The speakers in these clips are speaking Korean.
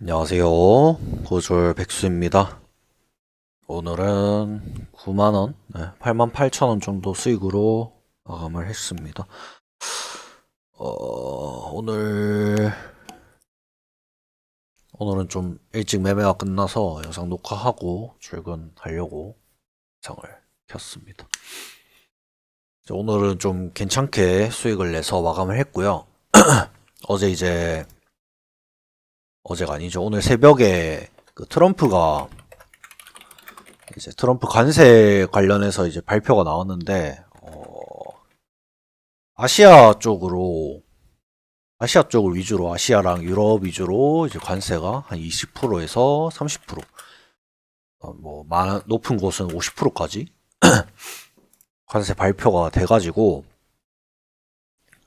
안녕하세요. 고졸 백수입니다. 오늘은 9만원, 네, 8만 8천원 정도 수익으로 마감을 했습니다. 어, 오늘, 오늘은 좀 일찍 매매가 끝나서 영상 녹화하고 출근하려고 영상을 켰습니다. 오늘은 좀 괜찮게 수익을 내서 마감을 했고요. 어제 이제 어제가 아니죠. 오늘 새벽에 그 트럼프가 이제 트럼프 관세 관련해서 이제 발표가 나왔는데 어, 아시아 쪽으로 아시아 쪽을 위주로 아시아랑 유럽 위주로 이제 관세가 한 20%에서 30% 어, 뭐 많은 높은 곳은 50%까지 관세 발표가 돼가지고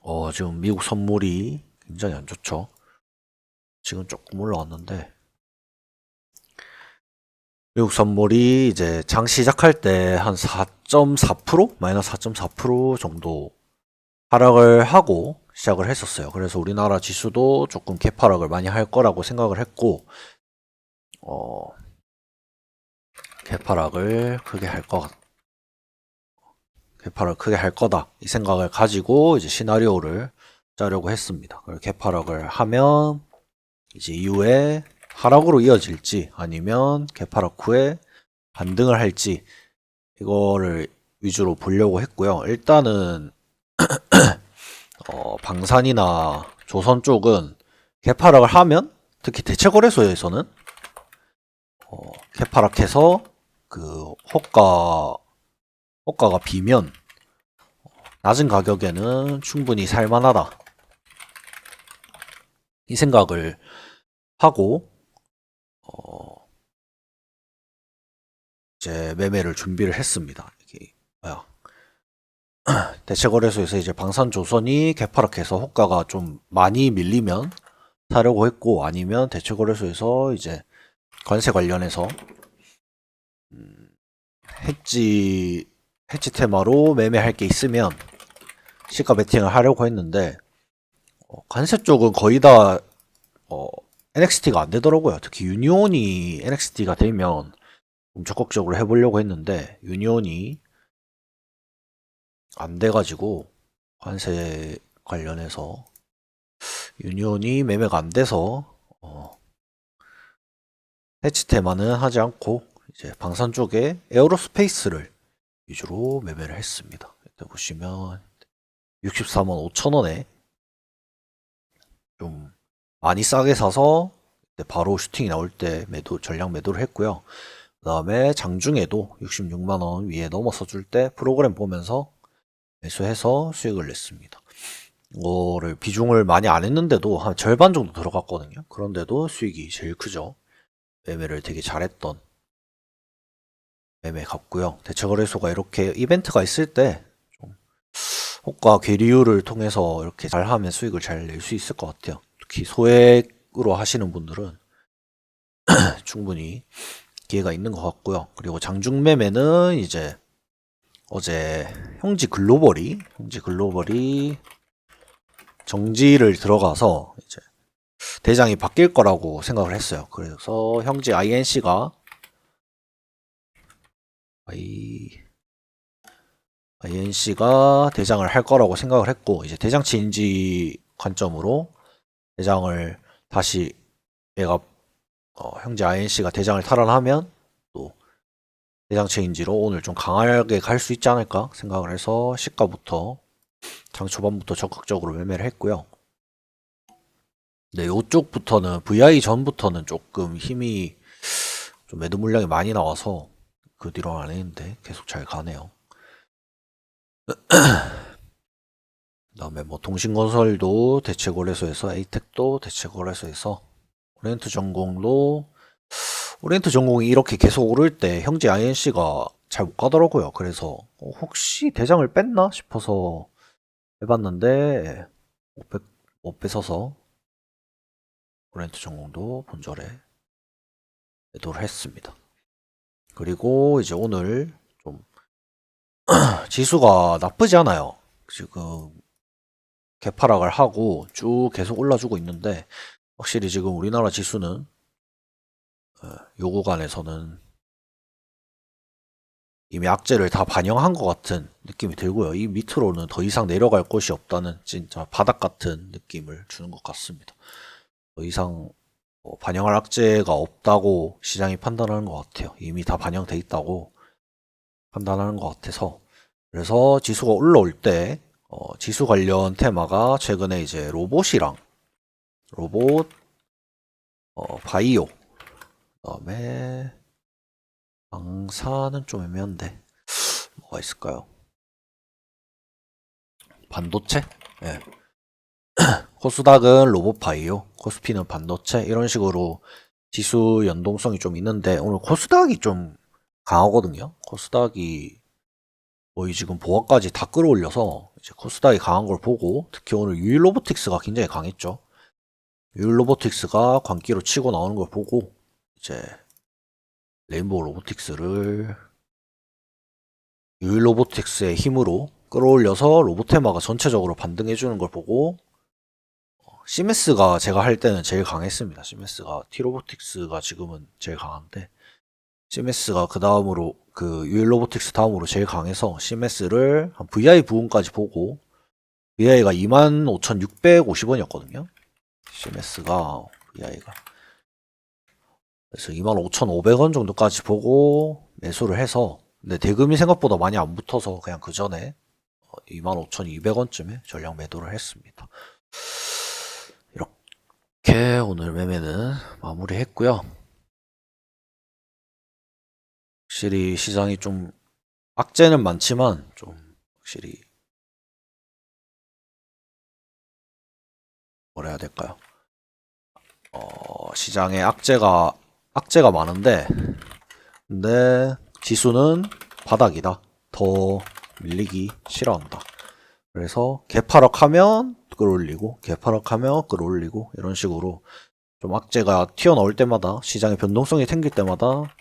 어, 지금 미국 선물이 굉장히 안 좋죠. 지금 조금 올라왔는데 미국 선물이 이제 장 시작할 때 한 4.4% 마이너스 4.4% 정도 하락을 하고 시작을 했었어요. 그래서 우리나라 지수도 조금 개파락을 많이 할 거라고 생각을 했고 어 개파락을 크게 할것 같. 개파락을 크게 할 거다 이 생각을 가지고 이제 시나리오를 짜려고 했습니다. 개파락을 하면 이제 이후에 하락으로 이어질지 아니면 개파락 후에 반등을 할지 이거를 위주로 보려고 했고요. 일단은 어, 방산이나 조선 쪽은 개파락을 하면 특히 대체거래소에서는 어, 개파락해서 그 호가 호가가 비면 낮은 가격에는 충분히 살만하다 이 생각을 하고 어 이제 매매를 준비를 했습니다. 이게 뭐야 대체거래소에서 이제 방산조선이 개파락해서 호가가 좀 많이 밀리면 사려고 했고 아니면 대체거래소에서 이제 관세 관련해서 음, 해지 해지 테마로 매매할 게 있으면 시가 베팅을 하려고 했는데 어, 관세 쪽은 거의 다 어, NXT가 안 되더라고요. 특히 유니온이 NXT가 되면 좀 적극적으로 해보려고 했는데 유니온이 안 돼가지고 관세 관련해서 유니온이 매매가 안 돼서 어, 해치 테마는 하지 않고 이제 방산 쪽에 에어로스페이스를 위주로 매매를 했습니다. 이때 보시면 64만 5천 원에 좀 많이 싸게 사서 바로 슈팅이 나올 때 매도 전량 매도를 했고요. 그 다음에 장중에도 66만 원 위에 넘어서 줄 때 프로그램 보면서 매수해서 수익을 냈습니다. 이거를 비중을 많이 안 했는데도 한 절반 정도 들어갔거든요. 그런데도 수익이 제일 크죠. 매매를 되게 잘했던 매매 같고요. 대체거래소가 이렇게 이벤트가 있을 때 좀 호가 괴리율을 통해서 이렇게 잘하면 수익을 잘 낼 수 있을 것 같아요. 특히 소액으로 하시는 분들은 충분히 기회가 있는 것 같고요. 그리고 장중 매매는 이제 어제 형지 글로벌이 형지 글로벌이 정지를 들어가서 이제 대장이 바뀔 거라고 생각을 했어요. 그래서 형지 INC가 INC가 대장을 할 거라고 생각을 했고 이제 대장치 인지 관점으로 대장을 다시 얘가 어, 형제 INC가 대장을 탈환하면 또 대장 체인지로 오늘 좀 강하게 갈 수 있지 않을까 생각을 해서 시가부터 장 초반부터 적극적으로 매매를 했고요. 네, 요쪽부터는 VI 전부터는 조금 힘이 좀 매도 물량이 많이 나와서 그 뒤로 안 했는데 계속 잘 가네요. 그다음에 뭐 동신건설도 대체거래소에서 에이텍도 대체거래소에서 오리엔트 전공도 오리엔트 전공이 이렇게 계속 오를 때 형제 INC가 잘 못 가더라고요. 그래서 어, 혹시 대장을 뺐나 싶어서 해봤는데 못, 뺏, 못 뺏어서 오리엔트 전공도 본절에 매도를 했습니다. 그리고 이제 오늘 좀 지수가 나쁘지 않아요. 지금 개파락을 하고 쭉 계속 올라주고 있는데 확실히 지금 우리나라 지수는 예, 요 구간에서는 이미 악재를 다 반영한 것 같은 느낌이 들고요. 이 밑으로는 더 이상 내려갈 곳이 없다는 진짜 바닥 같은 느낌을 주는 것 같습니다. 더 이상 뭐 반영할 악재가 없다고 시장이 판단하는 것 같아요. 이미 다 반영돼 있다고 판단하는 것 같아서 그래서 지수가 올라올 때 어, 지수 관련 테마가 최근에 이제 로봇이랑 로봇 어, 바이오 그다음에 방사는 좀 애매한데 뭐가 있을까요? 반도체? 예. 코스닥은 로봇 바이오, 코스피는 반도체 이런 식으로 지수 연동성이 좀 있는데 오늘 코스닥이 좀 강하거든요. 코스닥이 거의 지금 보합까지 다 끌어올려서 이제 코스닥이 강한 걸 보고 특히 오늘 유일 로보틱스가 굉장히 강했죠. 유일 로보틱스가 광기로 치고 나오는 걸 보고 이제 레인보우 로보틱스를 유일 로보틱스의 힘으로 끌어올려서 로보테마가 전체적으로 반등해주는 걸 보고 어, 시메스가 제가 할 때는 제일 강했습니다. 시메스가 티로보틱스가 지금은 제일 강한데 시메스가 그 다음으로 그 유일 로보틱스 다음으로 제일 강해서 시메스를 한 VI 부분까지 보고 VI가 25,650원이었거든요. 시메스가 VI가 그래서 25,500원 정도까지 보고 매수를 해서 근데 대금이 생각보다 많이 안 붙어서 그냥 그 전에 25,200원쯤에 전량 매도를 했습니다. 이렇게 오늘 매매는 마무리했고요. 확실히 시장이 좀 악재는 많지만 좀 확실히 뭐라 해야 될까요? 어, 시장에 악재가 악재가 많은데 근데 지수는 바닥이다. 더 밀리기 싫어한다. 그래서 개파락하면 끌어올리고 개파락하면 끌어올리고 이런 식으로 좀 악재가 튀어나올 때마다 시장의 변동성이 생길 때마다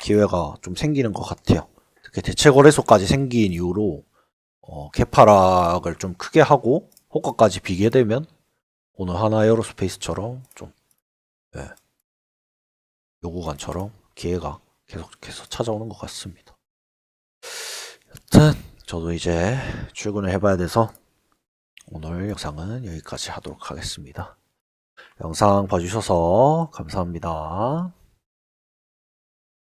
기회가 좀 생기는 것 같아요. 특히 대체 거래소까지 생긴 이후로 어, 개파락을 좀 크게 하고 호가까지 비게 되면 오늘 하나 에어로스페이스처럼 좀 예, 요 구간처럼 기회가 계속해서 찾아오는 것 같습니다. 여튼 저도 이제 출근을 해봐야 돼서 오늘 영상은 여기까지 하도록 하겠습니다. 영상 봐주셔서 감사합니다.